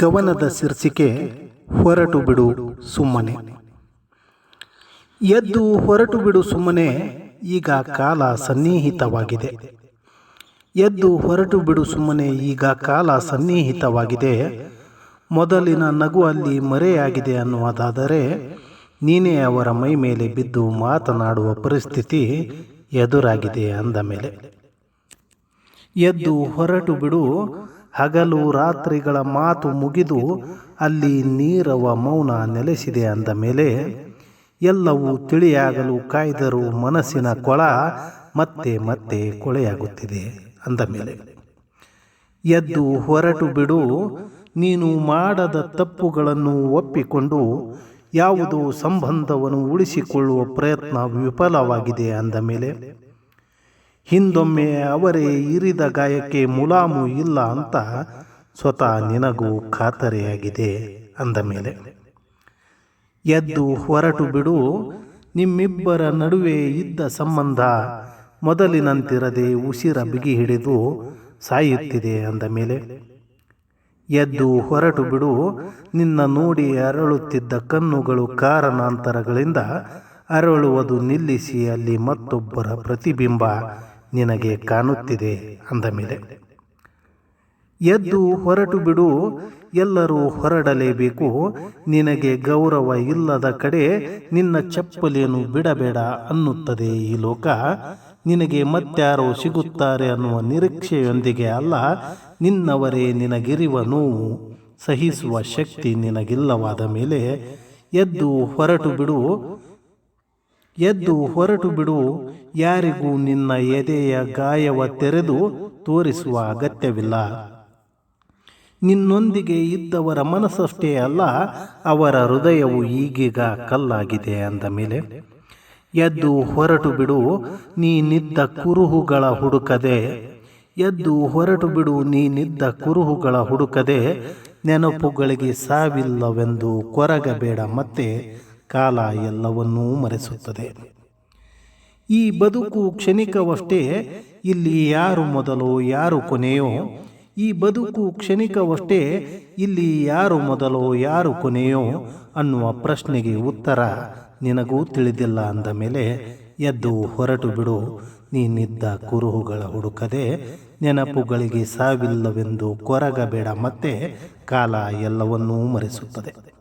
ಕವನದ ಶೀರ್ಷಿಕೆ ಹೊರಟು ಬಿಡು ಸುಮ್ಮನೆ. ಎದ್ದು ಹೊರಟು ಬಿಡು ಸುಮ್ಮನೆ ಈಗ ಕಾಲ ಸನ್ನಿಹಿತವಾಗಿದೆ. ಎದ್ದು ಹೊರಟು ಬಿಡು ಸುಮ್ಮನೆ ಈಗ ಕಾಲ ಸನ್ನಿಹಿತವಾಗಿದೆ. ಮೊದಲಿನ ನಗು ಅಲ್ಲಿ ಮರೆಯಾಗಿದೆ ಅನ್ನುವುದಾದರೆ ನೀನೇ ಅವರ ಮೈ ಮೇಲೆ ಬಿದ್ದು ಮಾತನಾಡುವ ಪರಿಸ್ಥಿತಿ ಎದುರಾಗಿದೆ ಅಂದ ಮೇಲೆ. ಎದ್ದು ಹೊರಟು ಬಿಡು ಹಗಲು ರಾತ್ರಿಗಳ ಮಾತು ಮುಗಿದು ಅಲ್ಲಿ ನೀರವ ಮೌನ ನೆಲೆಸಿದೆ ಅಂದ ಮೇಲೆ ಎಲ್ಲವೂ ತಿಳಿಯಾಗಲು ಕಾಯ್ದರೂ ಮನಸ್ಸಿನ ಕೊಳ ಮತ್ತೆ ಮತ್ತೆ ಕೊಳೆಯಾಗುತ್ತಿದೆ ಅಂದ ಮೇಲೆ. ಎದ್ದು ಹೊರಟು ಬಿಡು, ನೀನು ಮಾಡದ ತಪ್ಪುಗಳನ್ನು ಒಪ್ಪಿಕೊಂಡು ಯಾವುದೋ ಸಂಬಂಧವನ್ನು ಉಳಿಸಿಕೊಳ್ಳುವ ಪ್ರಯತ್ನ ವಿಫಲವಾಗಿದೆ ಅಂದ ಮೇಲೆ. ಹಿಂದೊಮ್ಮೆ ಅವರೇ ಇರಿದ ಗಾಯಕ್ಕೆ ಮುಲಾಮು ಇಲ್ಲ ಅಂತ ಸ್ವತಃ ನಿನಗೂ ಖಾತರಿಯಾಗಿದೆ ಅಂದ ಮೇಲೆ. ಎದ್ದು ಹೊರಟು ಬಿಡು, ನಿಮ್ಮಿಬ್ಬರ ನಡುವೆ ಇದ್ದ ಸಂಬಂಧ ಮೊದಲಿನಂತಿರದೆ ಉಸಿರ ಬಿಗಿ ಹಿಡಿದು ಸಾಯುತ್ತಿದೆ ಅಂದ ಮೇಲೆ. ಎದ್ದು ಹೊರಟು ಬಿಡು, ನಿನ್ನ ನೋಡಿ ಅರಳುತ್ತಿದ್ದ ಕಣ್ಣುಗಳು ಕಾರಣಾಂತರಗಳಿಂದ ಅರಳುವುದು ನಿಲ್ಲಿಸಿ ಅಲ್ಲಿ ಮತ್ತೊಬ್ಬರ ಪ್ರತಿಬಿಂಬ ನಿನಗೆ ಕಾಣುತ್ತಿದೆ ಅಂದ ಮೇಲೆ, ಎದ್ದು ಹೊರಟು ಬಿಡು, ಎಲ್ಲರೂ ಹೊರಡಲೇಬೇಕು. ನಿನಗೆ ಗೌರವ ಇಲ್ಲದ ಕಡೆ ನಿನ್ನ ಚಪ್ಪಲಿಯನ್ನು ಬಿಡಬೇಡ ಅನ್ನುತ್ತದೆ ಈ ಲೋಕ. ನಿನಗೆ ಮತ್ತಾರೋ ಸಿಗುತ್ತಾರೆ ಅನ್ನುವ ನಿರೀಕ್ಷೆಯೊಂದಿಗೆ ಅಲ್ಲ, ನಿನ್ನವರೇ ನಿನಗಿರುವ ನೋವು. ಸಹಿಸುವ ಶಕ್ತಿ ನಿನಗಿಲ್ಲವಾದ ಮೇಲೆ ಎದ್ದು ಹೊರಟು ಬಿಡು ಎದ್ದು ಹೊರಟು ಬಿಡು. ಯಾರಿಗೂ ನಿನ್ನ ಎದೆಯ ಗಾಯವ ತೆರೆದು ತೋರಿಸುವ ಅಗತ್ಯವಿಲ್ಲ. ನಿನ್ನೊಂದಿಗೆ ಇದ್ದವರ ಮನಸ್ಸಷ್ಟೇ ಅಲ್ಲ, ಅವರ ಹೃದಯವು ಈಗೀಗ ಕಲ್ಲಾಗಿದೆ ಅಂದ ಮೇಲೆ, ಎದ್ದು ಹೊರಟು ಬಿಡು. ನೀನಿದ್ದ ಕುರುಹುಗಳ ಹುಡುಕದೆ, ಎದ್ದು ಹೊರಟು ಬಿಡು. ನೀನಿದ್ದ ಕುರುಹುಗಳ ಹುಡುಕದೆ ನೆನಪುಗಳಿಗೆ ಸಾವಿಲ್ಲವೆಂದು ಕೊರಗಬೇಡ ಮತ್ತೆ. ಕಾಲ ಎಲ್ಲವನ್ನೂ ಮರೆಸುತ್ತದೆ. ಈ ಬದುಕು ಕ್ಷಣಿಕವಷ್ಟೇ ಇಲ್ಲಿ ಯಾರು ಮೊದಲು ಯಾರು ಕೊನೆಯೋ, ಈ ಬದುಕು ಕ್ಷಣಿಕವಷ್ಟೇ ಇಲ್ಲಿ ಯಾರು ಮೊದಲು ಯಾರು ಕೊನೆಯೋ ಅನ್ನುವ ಪ್ರಶ್ನೆಗೆ ಉತ್ತರ ನಿನಗೂ ತಿಳಿದಿಲ್ಲ ಅಂದ ಮೇಲೆ ಎದ್ದು ಹೊರಟು ಬಿಡು. ನೀನಿದ್ದ ಕುರುಹುಗಳ ಹುಡುಕದೆ, ನೆನಪುಗಳಿಗೆ ಸಾವಿಲ್ಲವೆಂದು ಕೊರಗಬೇಡ. ಮತ್ತೆ ಕಾಲ ಎಲ್ಲವನ್ನೂ ಮರೆಸುತ್ತದೆ.